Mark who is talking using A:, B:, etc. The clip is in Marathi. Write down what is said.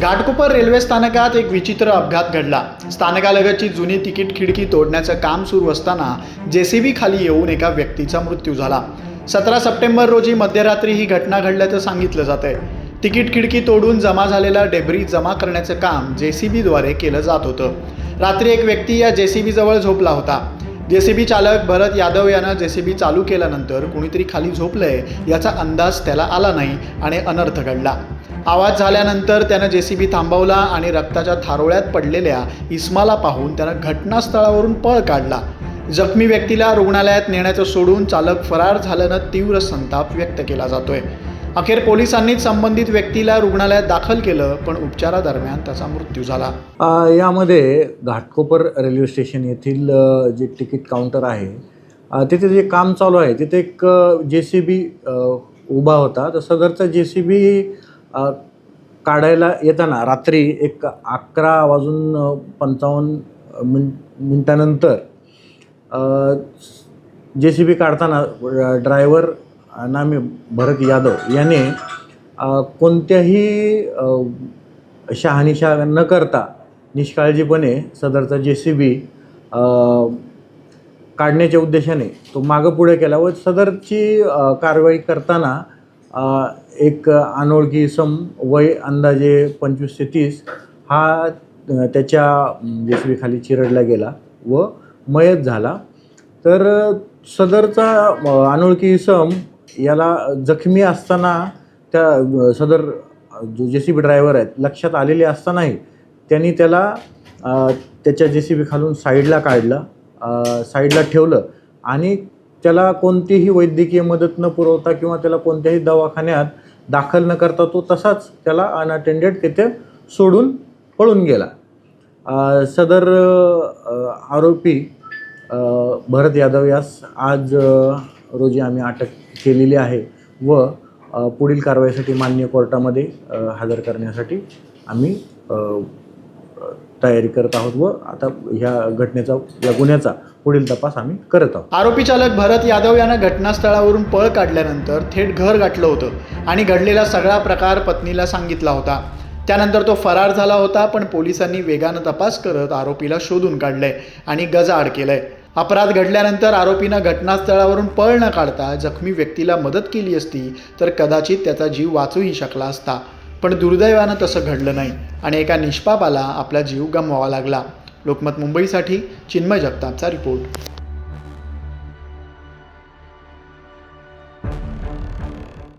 A: घाटकोपर रेल्वे स्थानकात एक विचित्र अपघात घडला. स्थानकालगतची जुनी तिकीट खिडकी तोडण्याचं काम सुरू असताना जेसीबी खाली येऊन एका व्यक्तीचा मृत्यू झाला. सतरा सप्टेंबर रोजी मध्यरात्री ही घटना घडल्याचं सांगितलं जात आहे तिकीट खिडकी तोडून जमा झालेला डेब्री जमा करण्याचं काम जेसीबीद्वारे केलं जात होतं. रात्री एक व्यक्ती या जेसीबीजवळ झोपला होता. जे सी बी चालक भरत यादव यानं जे सी बी चालू केल्यानंतर कुणीतरी खाली झोपलंय याचा अंदाज त्याला आला नाही आणि अनर्थ घडला. आवाज झाल्यानंतर त्यानं जे सी बी थांबवला आणि रक्ताच्या थारोळ्यात पडलेल्या इस्माला पाहून त्यानं घटनास्थळावरून पळ काढला. जखमी व्यक्तीला रुग्णालयात नेण्याचं सोडून चालक फरार झाल्यानं तीव्र संताप व्यक्त केला जातोय. अखेर पोलिसांनीच संबंधित व्यक्तीला रुग्णालयात दाखल केलं पण उपचारादरम्यान त्याचा मृत्यू झाला.
B: यामध्ये घाटकोपर रेल्वे स्टेशन येथील जे तिकीट काउंटर आहे तिथे जे काम चालू आहे तिथे एक जे सी बी उभा होता. तर सदरचा जे सी बी काढायला येताना रात्री एक अकरा वाजून पंचावन्न मिन मिनटानंतर जे सी बी काढताना ड्रायव्हर नामे भरत यादव याने कोणत्याही शहानिशा न करता निष्काळजीपणे सदरचा जे सी बी काढण्याच्या उद्देशाने तो मागं पुढे केला व सदरची कारवाई करताना एक अनोळखी सम वय अंदाजे पंचवीस ते तीस हा त्याच्या जे सी बी खाली चिरडला गेला व मयत झाला. तर सदरचा अनोळखी इसम याला जखमी असताना त्या सदर जो जे सी बी ड्रायव्हर आहेत लक्षात आलेले असतानाही त्यांनी त्याला त्याच्या जे सी बी खालून साईडला काढलं साईडला ठेवलं आणि त्याला कोणतीही वैद्यकीय मदत न पुरवता किंवा त्याला कोणत्याही दवाखान्यात दाखल न करता तो तसाच त्याला अनअटेंडेड तिथे सोडून पळून गेला. सदर आरोपी भरत यादव यास आज रोजी आम्ही अटक केलेली आहे व पुढील कारवाईसाठी मान्य कोर्टामध्ये हजर करण्यासाठी आम्ही तयारी करत आहोत व आता ह्या घटनेचा या गुन्ह्याचा पुढील तपास आम्ही करत आहोत.
A: आरोपी चालक भरत यादव यानं घटनास्थळावरून पळ काढल्यानंतर थेट घर गाठलं होतं आणि घडलेला सगळा प्रकार पत्नीला सांगितला होता. त्यानंतर तो फरार झाला होता पण पोलिसांनी वेगानं तपास करत आरोपीला शोधून काढलंय आणि गजाआड केलंय. अपराध घडल्यानंतर आरोपीनं घटनास्थळावरून पळ न काढता जखमी व्यक्तीला मदत केली असती तर कदाचित त्याचा जीव वाचूही शकला असता. पण दुर्दैवानं तसं घडलं नाही आणि एका निष्पापाला आपला जीव गमवावा लागला. लोकमत मुंबईसाठी चिन्मय जगतापचा रिपोर्ट.